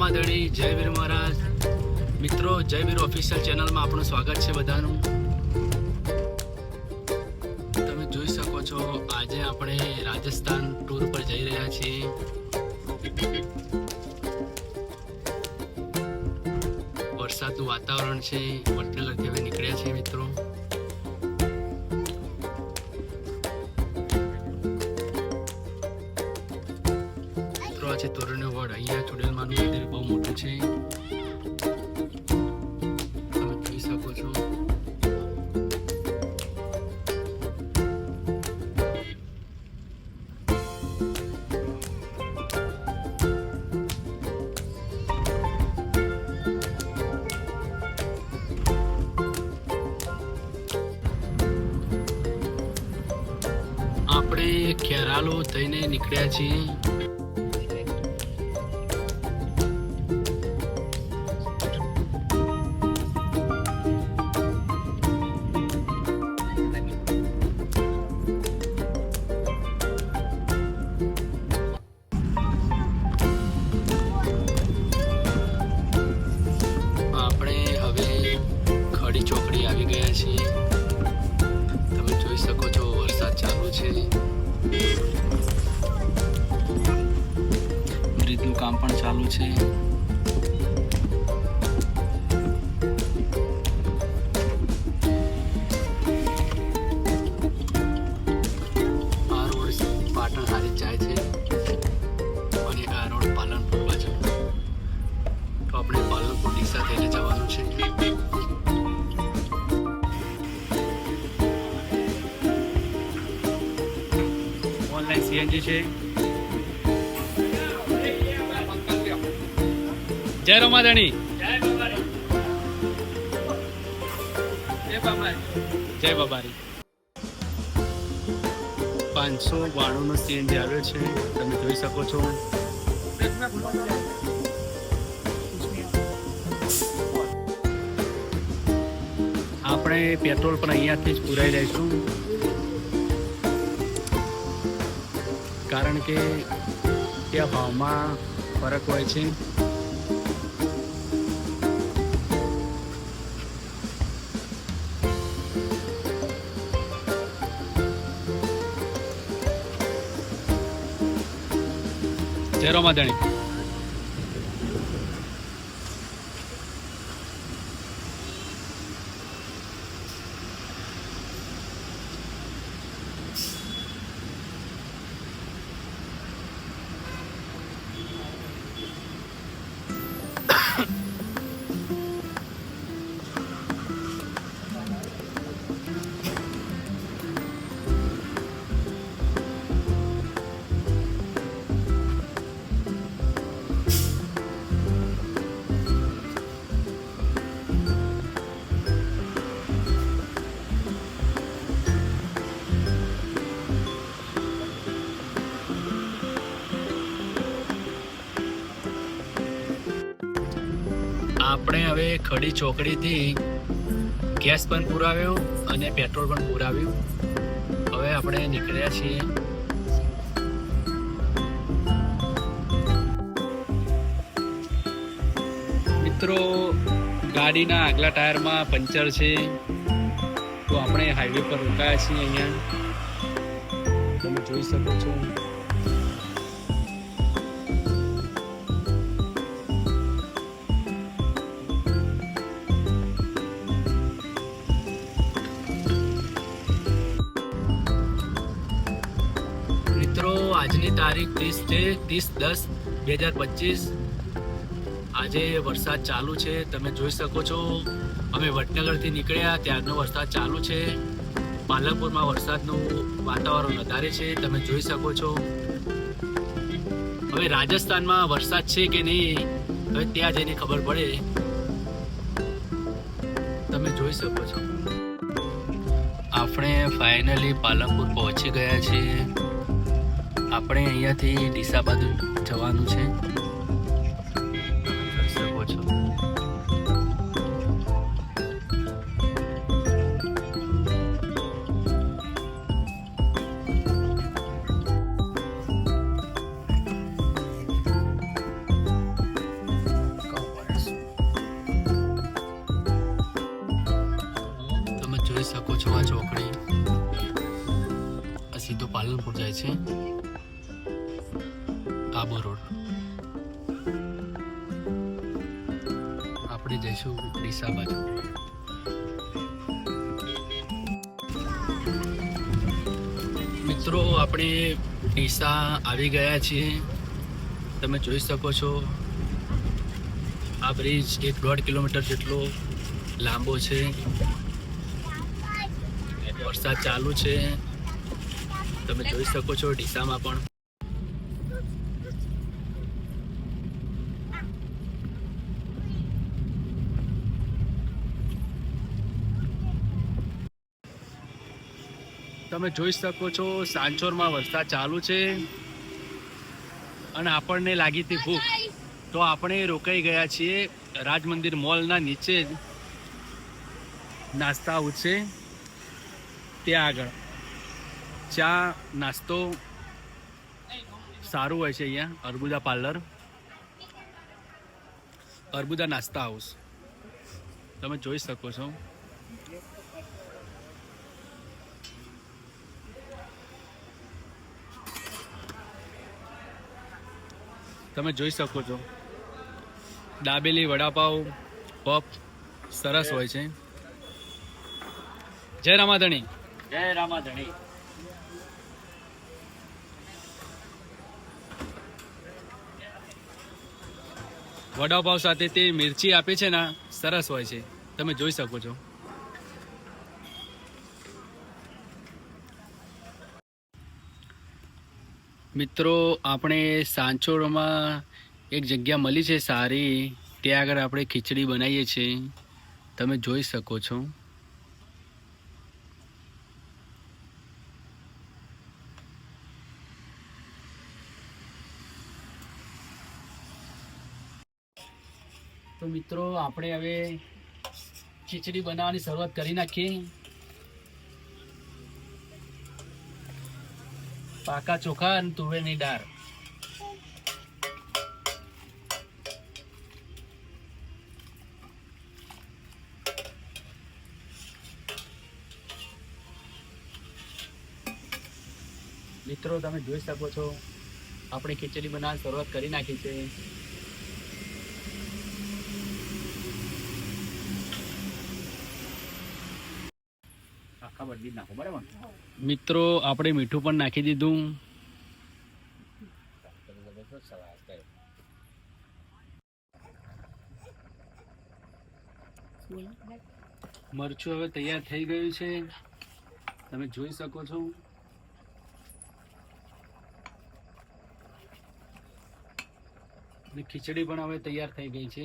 રમાધણી જય વીર મહારાજ. મિત્રો, જય વીર ઓફિશિયલ ચેનલમાં આપણું સ્વાગત છે બધાનું. તમે જોઈ શકો છો, આજે આપણે રાજસ્થાન ટૂર પર જઈ રહ્યા છીએ. વરસાદનું વાતાવરણ છે, વડનગરથી હવે નીકળ્યા છીએ મિત્રો. મિત્રો છે? તોરણ્યો વડ. અહીંયા ચુડેલમાનું મંદિર બહુ મોટું છે. તમે જોઈ શકો છો. આપણે ખેરાલો થઈને નીકળ્યા છીએ. ચાલુ છે. આ રોડ પાટણ હારી જાય છે અને આ રોડ પાલનપુર બાજુ. તો આપણે પાલનપુર ડીસા જવાનું છે. ઓનલાઈન સીએનજી છે. જય રમાધણી જય બાબારી. પાંચસો બાણુંનો સીએનજી આવ્યો છે. તમે જોઈ શકો છો. આપણે પેટ્રોલ પણ અહીંયાથી જ પુરાઈ લઈશું. કારણ કે ત્યાં ભાવમાં ફરક હોય છે. જય રોમાધણી હવે ખડી ચોકડીથી ગેસ પણ પુરાવ્યો અને પેટ્રોલ પણ પુરાવ્યું. હવે આપણે નીકળ્યા છીએ. મિત્રો, ગાડીના આગલા ટાયરમાં પંચર છે. તો આપણે હાઈવે પર રોકાયા છીએ અહીંયા. તમે જોઈ શકો છો. આજની તારીખ ત્રીસ છે, ત્રીસ દસ બે હજાર પચીસ. આજે વરસાદ ચાલુ છે, તમે જોઈ શકો છો. અમે વડનગરથી નીકળ્યા, ત્યારનો વરસાદ ચાલુ છે. પાલનપુરમાં વરસાદનું વાતાવરણ વધારે છે, તમે જોઈ શકો છો. હવે રાજસ્થાનમાં વરસાદ છે કે નહીં, હવે ત્યાં જઈને ખબર પડે. તમે જોઈ શકો છો. આપણે ફાઇનલી પાલનપુર પહોંચી ગયા છીએ. આપણે અહીંયાથી ડીસા બાજુ જવાનું છે. શકો છો. શકો છો આ ચોકડી. સીધો પાલનપુર જાય છે. આબુ રોડ. આપણે જઈશું ડીસા બાજુ. મિત્રો, આપણે ડીસા આવી ગયા છીએ. તમે જોઈ શકો છો, આ બ્રિજ એક દોઢ કિલોમીટર જેટલો લાંબો છે. વરસાદ ચાલુ છે. તમે જોઈ શકો છો ડીસામાં પણ તમે જોઈ શકો છો સાંચોરમાં વરસાદ ચાલુ છે અને આપણને લાગી હતી ભૂખ. તો આપણે રોકાઈ ગયા છીએ રાજમંદિર મોલના નીચે જ નાસ્તા હાઉસ છે ત્યાં આગળ. ચા, નાસ્તો સારું હોય છે અહીંયા, અર્બુદા પાર્લર. અર્બુદા નાસ્તા હાઉસ. તમે જોઈ શકો છો. તમે જોઈ શકો છો. દાબેલી વડાપાવ પફ સરસ હોય છે. જય રામાધણી. જય રામાધણી. વડાપાવ સાથે તે મિરચી આપે છે ને સરસ હોય છે. તમે જોઈ શકો છો. મિત્રો, આપણે સાંચોરમાં એક જગ્યા મળી છે સારી. ત્યાં આગળ આપણે ખીચડી બનાવીએ છીએ. તમે જોઈ શકો છો. તો મિત્રો, આપણે હવે ખીચડી બનાવવાની શરૂઆત કરી નાખીએ. પાકા ચોખા અને તુવેરની દાળ મિત્રો, તમે જોઈ શકો છો, આપણે ખીચડી બનાવવાની શરૂઆત કરી નાખી છે. બદલી નાખો બરાબર મિત્રો, આપણે મીઠું પણ નાખી દીધું. મરચું હવે તૈયાર થઈ ગયું છે. તમે જોઈ શકો છો. ખીચડી પણ હવે તૈયાર થઈ ગઈ છે.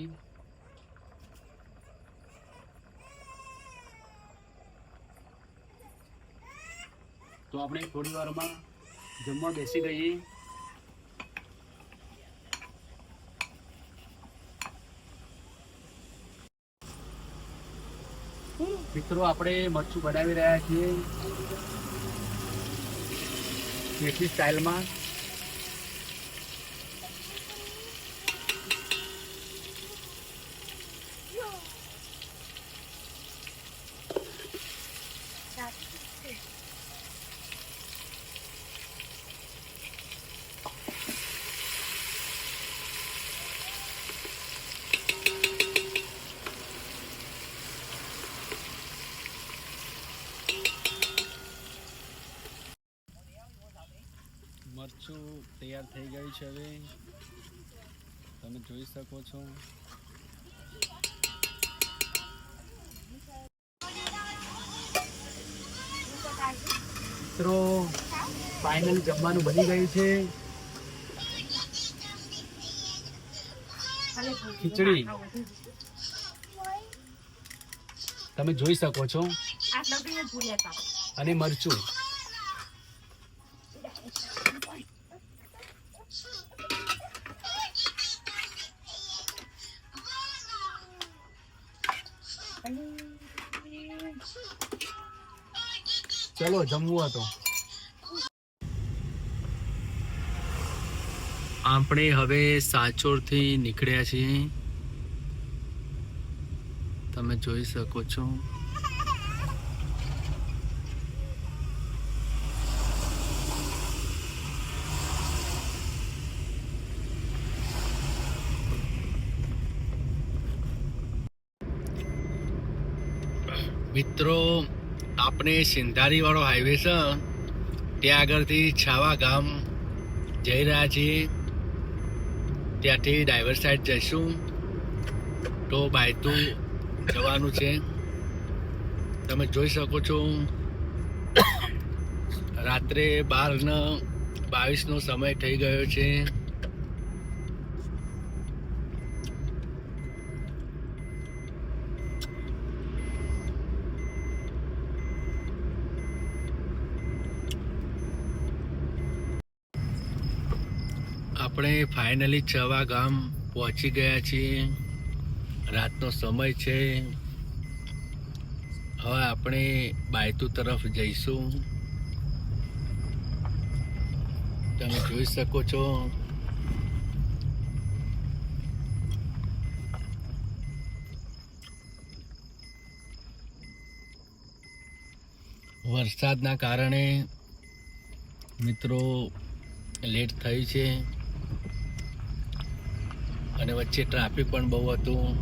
તો આપણે થોડી વારમાં જમવા બેસી ગઈએ. મિત્રો, આપણે મરચું બનાવી રહ્યા છીએ. દેશી સ્ટાઇલમાં મરચું તૈયાર થઈ ગયું છે હવે. તમે જોઈ શકો છો. મિત્રો ફાઇનલ જમવાનું બની ગયું છે. ખીચડી. તમે જોઈ શકો છો. અને મરચું. ચલો જમવું હતો. આપણે હવે સાચોરથી નીકળ્યા છીએ. તમે જોઈ શકો છો. મિત્રો, આપણે સિંધારીવાળો હાઈવે છે. ત્યાં આગળથી છાવા ગામ જઈ રહ્યા છીએ. ત્યાંથી ડાઈવર સાઈડ જઈશું. તો બાયતું જવાનું છે. તમે જોઈ શકો છો. રાત્રે બારનો બાવીસનો સમય થઈ ગયો છે. આપણે ફાઇનલી છવા ગામ પહોંચી ગયા છીએ. રાતનો સમય છે. હવે આપણે બાયતુ તરફ જઈશું. તમે જોઈ શકો છો. વરસાદના કારણે મિત્રો લેટ થયું છે. અને વચ્ચે ટ્રાફિક પણ બહુ હતું.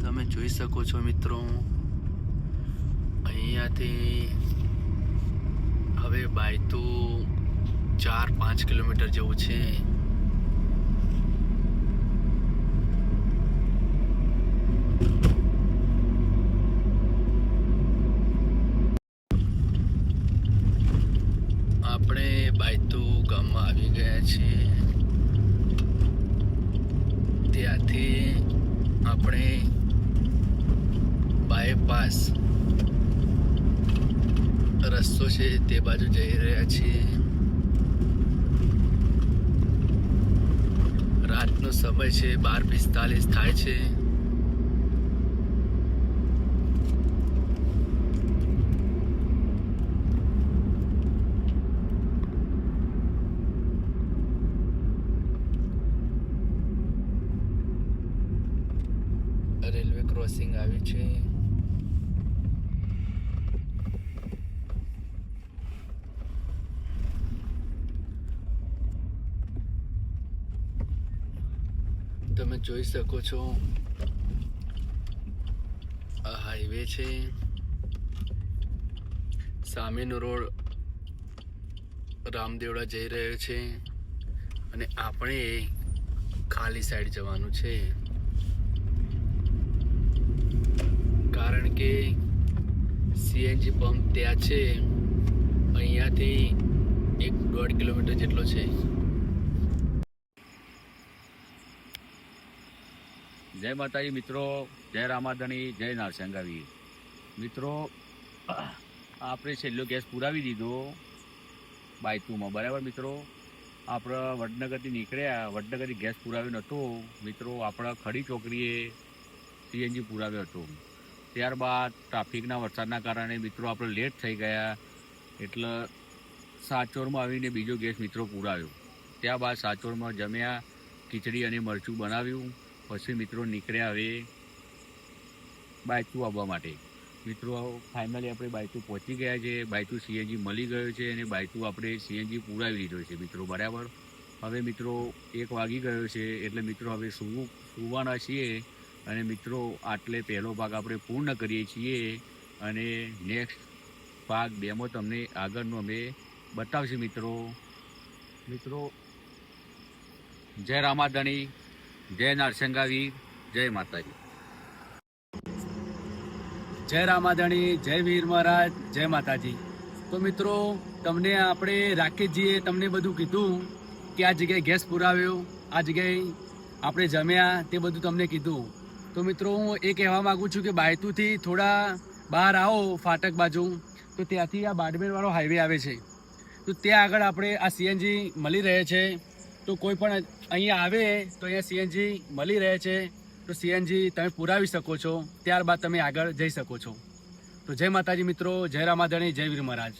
તમે જોઈ શકો છો મિત્રો, અહીંયાથી હવે બાયતુ ચાર પાંચ કિલોમીટર જેવું છે આપણે બાયતુ ગામમાં આવી ગયા છીએ ત્યાંથી આપણે બાયપાસ રસ્તો છે તે બાજુ જઈ રહ્યા છીએ. રાતનો સમય છે, બાર પિસ્તાલીસ થાય છે. રેલવે ક્રોસિંગ આવ્યું છે તમે જોઈ શકો છો. આ હાઈવે છે. સામેનો રોડ રામદેવડા જઈ રહ્યો છે અને આપણે ખાલી સાઈડ જવાનું છે. કારણ કે સીએનજી પંપ ત્યાં છે. અહીંયાથી એક દોઢ કિલોમીટર જેટલો છે. જય માતાજી મિત્રો, જય રામાધણી, જય નારસંગાવી. મિત્રો, આપણે છેલ્લો ગેસ પુરાવી દીધો બાયતુમાં, બરાબર મિત્રો? આપણે વડનગરથી નીકળ્યા, વડનગરથી ગેસ પુરાવ્યો નહોતો. મિત્રો, આપણા ખડી ચોકડીએ સીએનજી પુરાવ્યો હતો. ત્યારબાદ ટ્રાફિકના વરસાદના કારણે મિત્રો આપણે લેટ થઈ ગયા, એટલે સાચોરમાં આવીને બીજો ગેસ મિત્રો પુરાવ્યો. ત્યારબાદ સાચોરમાં જમ્યા, ખીચડી અને મરચું બનાવ્યું. પછી મિત્રો નીકળ્યા હવે બાયતુ આવવા માટે. મિત્રો ફાઇનલી આપણે બાયતુ પહોંચી ગયા છે. બાયતુ સીએનજી મળી ગયો છે અને બાયતુ આપણે સીએનજી પુરાવી લીધો છે મિત્રો, બરાબર? હવે મિત્રો, એક વાગી ગયો છે એટલે મિત્રો હવે સૂવું, સૂવાના છીએ અને મિત્રો, આટલે પહેલો ભાગ આપણે પૂર્ણ કરીએ છીએ અને નેક્સ્ટ ભાગ બેમાં તમને આગળનો અમે બતાવશું મિત્રો. મિત્રો, જય રામાધણી. જય નારસંગાવી જય માતાજી. જય રામાધણી, જય વીર મહારાજ, જય માતાજી. તો મિત્રો, તમને આપણે રાકેશજીએ તમને બધું કીધું કે આ જગ્યાએ ગેસ પુરાવ્યો, આ જગ્યાએ આપણે જમ્યા, તે બધું તમને કીધું. તો મિત્રો, હું એ કહેવા માગું છું કે બાયતુથી થોડા બહાર આવો ફાટક બાજુ. તો ત્યાંથી આ બાડમેરવાળો હાઈવે આવે છે. તો ત્યાં આગળ આપણે આ સીએનજી મળી રહે છે. તો કોઈ પણ અહીંયા આવે, તો અહીંયા સીએનજી મળી રહે છે. તો સીએનજી તમે પુરાવી શકો છો. ત્યારબાદ તમે આગળ જઈ શકો છો. તો જય માતાજી મિત્રો, જય રામાધણી, જય વીર મહારાજ.